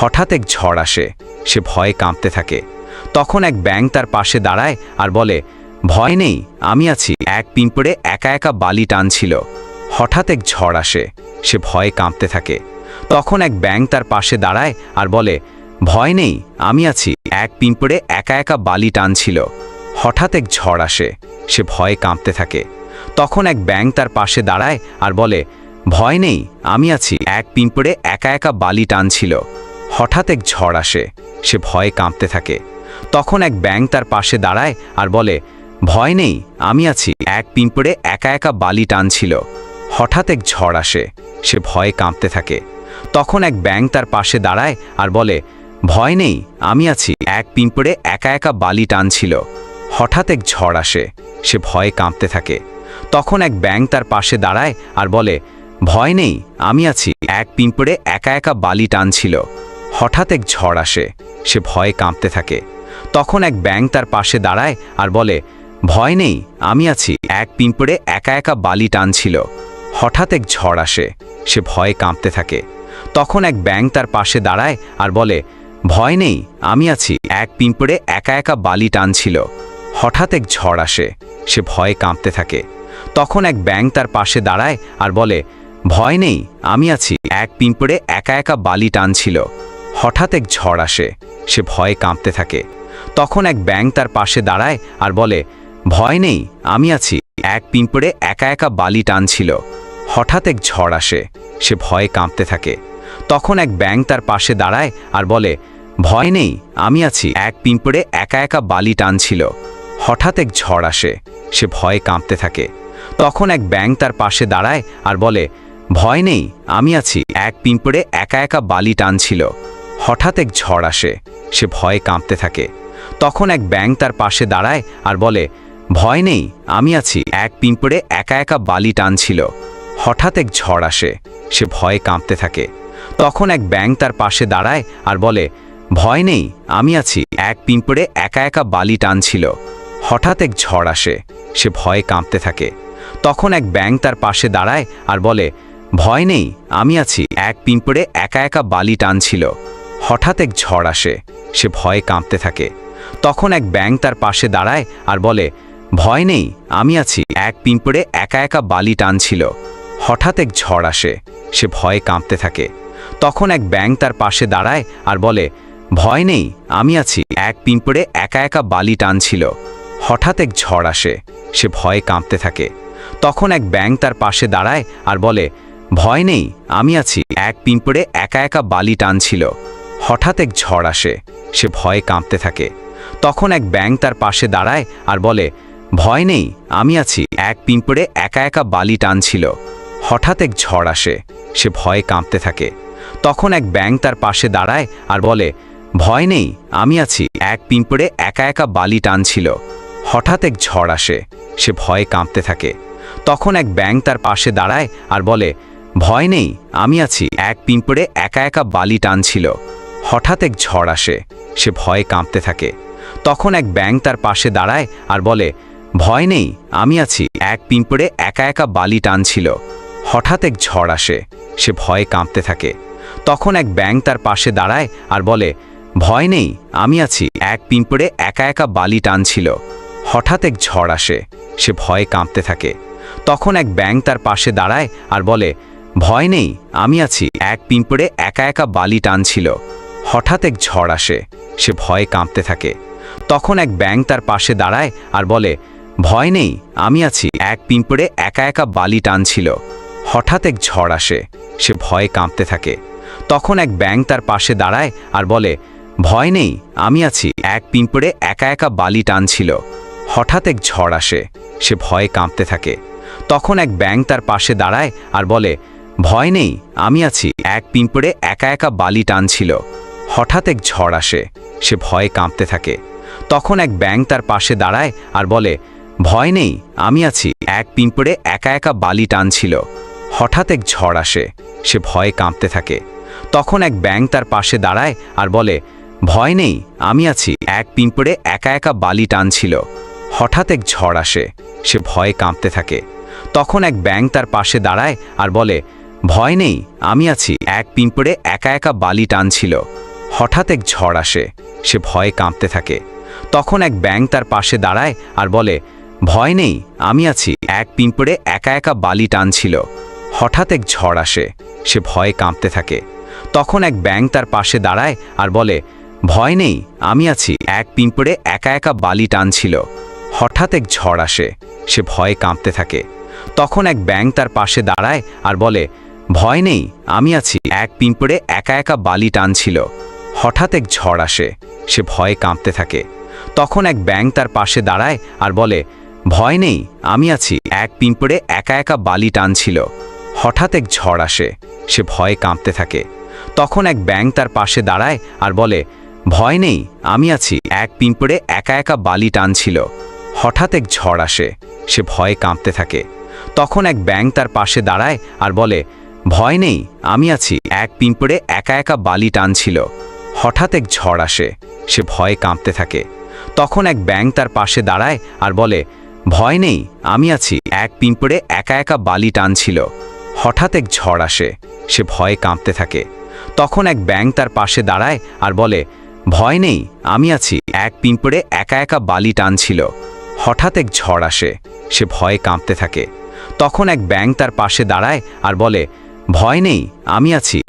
হঠাৎ এক ঝড় আসে। সে ভয়ে কাঁপতে থাকে। তখন এক ব্যাং তার পাশে দাঁড়ায় আর বলে, ভয় নেই, আমি আছি। এক পিঁপড়ে একা একা বালি টানছিল। হঠাৎ এক ঝড় আসে। সে ভয়ে কাঁপতে থাকে। তখন এক ব্যাং তার পাশে দাঁড়ায় আর বলে, ভয় নেই, আমি আছি। এক পিঁপড়ে একা একা বালি টানছিল। হঠাৎ এক ঝড় আসে। সে ভয়ে কাঁপতে থাকে। তখন এক ব্যাং তার পাশে দাঁড়ায় আর বলে, ভয় নেই, আমি আছি। এক পিঁপড়ে একা একা বালি টানছিল। হঠাৎ এক ঝড় আসে। সে ভয়ে কাঁপতে থাকে। তখন এক ব্যাং তার পাশে দাঁড়ায় আর বলে, ভয় নেই, আমি আছি। এক পিঁপড়ে একা একা বালি টানছিল। হঠাৎ এক ঝড় আসে। সে ভয়ে কাঁপতে থাকে। তখন এক ব্যাং তার পাশে দাঁড়ায় আর বলে, ভয় নেই, আমি আছি। এক পিঁপড়ে একা একা বালি টানছিল। হঠাৎ এক ঝড় আসে। সে ভয়ে কাঁপতে থাকে। তখন এক ব্যাং তার পাশে দাঁড়ায় আর বলে, ভয় নেই, আমি আছি। এক পিঁপড়ে একা একা বালি টানছিল। হঠাৎ এক ঝড় আসে। সে ভয়ে কাঁপতে থাকে। তখন এক ব্যাং তার পাশে দাঁড়ায় আর বলে, ভয় নেই, আমি আছি। এক পিঁপড়ে একা একা বালি টানছিল। হঠাৎ এক ঝড় আসে। সে ভয়ে কাঁপতে থাকে। তখন এক ব্যাং তার পাশে দাঁড়ায় আর বলে, ভয় নেই, আমি আছি। এক পিঁপড়ে একা একা বালি টানছিল। হঠাৎ এক ঝড় আসে। সে ভয়ে কাঁপতে থাকে। তখন এক ব্যাং তার পাশে দাঁড়ায় আর বলে, ভয় নেই, আমি আছি। এক পিঁপড়ে একা একা বালি টানছিল। হঠাৎ এক ঝড় আসে। সে ভয়ে কাঁপতে থাকে। তখন এক ব্যাং তার পাশে দাঁড়ায় আর বলে, ভয় নেই, আমি আছি। এক পিঁপড়ে একা একা বালি টানছিল। হঠাৎ এক ঝড় আসে। সে ভয়ে কাঁপতে থাকে। তখন এক ব্যাং তার পাশে দাঁড়ায় আর বলে, ভয় নেই, আমি আছি। এক পিঁপড়ে একা একা বালি টানছিল। হঠাৎ এক ঝড় আসে। সে ভয়ে কাঁপতে থাকে। তখন এক ব্যাং তার পাশে দাঁড়ায় আর বলে, ভয় নেই, আমি আছি। এক পিঁপড়ে একা একা বালি টানছিল। হঠাৎ এক ঝড় আসে। সে ভয়ে কাঁপতে থাকে। তখন এক ব্যাং তার পাশে দাঁড়ায় আর বলে, ভয় নেই, আমি আছি। এক পিঁপড়ে একা একা বালি টানছিল। হঠাৎ এক ঝড় আসে। সে ভয়ে কাঁপতে থাকে। তখন এক ব্যাং তার পাশে দাঁড়ায় আর বলে, ভয় নেই, আমি আছি। এক পিঁপড়ে একা একা বালি টানছিল। হঠাৎ এক ঝড় আসে। সে ভয়ে কাঁপতে থাকে। তখন এক ব্যাং তার পাশে দাঁড়ায় আর বলে, ভয় নেই, আমি আছি। এক পিঁপড়ে একা একা বালি টানছিল। হঠাৎ এক ঝড় আসে। সে ভয়ে কাঁপতে থাকে। তখন এক ব্যাং তার পাশে দাঁড়ায় আর বলে, ভয় নেই, আমি আছি। এক পিঁপড়ে একা একা বালি টানছিল। হঠাৎ এক ঝড় আসে। সে ভয়ে কাঁপতে থাকে। তখন এক ব্যাং তার পাশে দাঁড়ায় আর বলে, ভয় নেই, আমি আছি। এক পিঁপড়ে একা একা বালি টানছিল। হঠাৎ এক ঝড় আসে। সে ভয়ে কাঁপতে থাকে। তখন এক ব্যাং তার পাশে দাঁড়ায় আর বলে, ভয় নেই, আমি আছি। এক পিঁপড়ে একা একা বালি টানছিল। হঠাৎ এক ঝড় আসে। সে ভয়ে কাঁপতে থাকে। তখন এক ব্যাং তার পাশে দাঁড়ায় আর বলে, ভয় নেই, আমি আছি। এক পিঁপড়ে একা একা বালি টানছিল। হঠাৎ এক ঝড় আসে। সে ভয়ে কাঁপতে থাকে। তখন এক ব্যাং তার পাশে দাঁড়ায় আর বলে, ভয় নেই, আমি আছি। এক পিঁপড়ে একা একা বালি টানছিল। হঠাৎ এক ঝড় আসে। সে ভয়ে কাঁপতে থাকে। তখন এক ব্যাং তার পাশে দাঁড়ায় আর বলে, ভয় নেই, আমি আছি। এক পিঁপড়ে একা একা বালি টানছিল। হঠাৎ এক ঝড় আসে। সে ভয়ে কাঁপতে থাকে। তখন এক ব্যাং তার পাশে দাঁড়ায় আর বলে, ভয় নেই, আমি আছি। এক পিঁপড়ে একা একা বালি টানছিল। হঠাৎ এক ঝড় আসে। সে ভয়ে কাঁপতে থাকে। তখন এক ব্যাং তার পাশে দাঁড়ায় আর বলে, ভয় নেই, আমি আছি। এক পিঁপড়ে একা একা বালি টানছিল। হঠাৎ এক ঝড় আসে। সে ভয়ে কাঁপতে থাকে। তখন এক ব্যাং তার পাশে দাঁড়ায় আর বলে, ভয় নেই, আমি আছি। এক পিঁপড়ে একা একা বালি টানছিল। হঠাৎ এক ঝড় আসে। সে ভয়ে কাঁপতে থাকে। তখন এক ব্যাং তার পাশে দাঁড়ায় আর বলে, ভয় নেই, আমি আছি। এক পিঁপড়ে একা একা বালি টানছিল। হঠাৎ এক ঝড় আসে। সে ভয়ে কাঁপতে থাকে। তখন এক ব্যাং তার পাশে দাঁড়ায় আর বলে, ভয় নেই, আমি আছি। এক পিঁপড়ে একা একা বালি টানছিল। হঠাৎ এক ঝড় আসে। সে ভয়ে কাঁপতে থাকে। তখন এক ব্যাং তার পাশে দাঁড়ায় আর বলে, ভয় নেই, আমি আছি। এক পিঁপড়ে একা একা বালি টানছিল। হঠাৎ এক ঝড় আসে। সে ভয়ে কাঁপতে থাকে। তখন এক ব্যাং তার পাশে দাঁড়ায় আর বলে, ভয় নেই, আমি আছি। এক পিঁপড়ে একা একা বালি টানছিল। হঠাৎ এক ঝড় আসে। সে ভয়ে কাঁপতে থাকে। তখন এক ব্যাং তার পাশে দাঁড়ায় আর বলে, ভয় নেই, আমি আছি। এক পিঁপড়ে একা একা বালি টানছিল। হঠাৎ এক ঝড় আসে। সে ভয়ে কাঁপতে থাকে। তখন এক ব্যাং তার পাশে দাঁড়ায় আর বলে, ভয় নেই, আমি আছি। এক পিঁপড়ে একা একা বালি টানছিল। হঠাৎ এক ঝড় আসে। সে ভয়ে কাঁপতে থাকে। তখন এক ব্যাং তার পাশে দাঁড়ায় আর বলে, ভয় নেই, আমি আছি। এক পিঁপড়ে একা একা বালি টানছিল। হঠাৎ এক ঝড় আসে। সে ভয়ে কাঁপতে থাকে। তখন এক ব্যাং তার পাশে দাঁড়ায় আর বলে, ভয় নেই, আমি আছি। এক পিঁপড়ে একা একা বালি টানছিল। হঠাৎ এক ঝড় আসে। সে ভয়ে কাঁপতে থাকে। তখন এক ব্যাং তার পাশে দাঁড়ায় আর বলে, ভয় নেই, আমি আছি। এক পিঁপড়ে একা একা বালি টানছিল। হঠাৎ এক ঝড় আসে। সে ভয়ে কাঁপতে থাকে। তখন এক ব্যাং তার পাশে দাঁড়ায় আর বলে, ভয় নেই, আমি আছি। এক পিঁপড়ে একা একা বালি টানছিল। হঠাৎ এক ঝড় আসে। সে ভয়ে কাঁপতে থাকে। তখন এক ব্যাং তার পাশে দাঁড়ায় আর বলে, ভয় নেই, আমি আছি। এক পিঁপড়ে একা একা বালি টানছিল। হঠাৎ এক ঝড় আসে। সে ভয়ে কাঁপতে থাকে। তখন এক ব্যাং তার পাশে দাঁড়ায় আর বলে, ভয় নেই, আমি আছি। এক পিঁপড়ে একা একা বালি টানছিল। হঠাৎ এক ঝড় আসে। সে ভয়ে কাঁপতে থাকে। তখন এক ব্যাং তার পাশে দাঁড়ায় আর বলে, ভয় নেই, আমি আছি। এক পিঁপড়ে একা একা বালি টানছিল। হঠাৎ এক ঝড় আসে। সে ভয়ে কাঁপতে থাকে। তখন এক ব্যাং তার পাশে দাঁড়ায় আর বলে, ভয় নেই, আমি আছি। এক পিঁপড়ে একা একা বালি টানছিল। হঠাৎ এক ঝড় আসে। সে ভয়ে কাঁপতে থাকে। তখন এক ব্যাং তার পাশে দাঁড়ায় আর বলে, ভয় নেই, আমি আছি।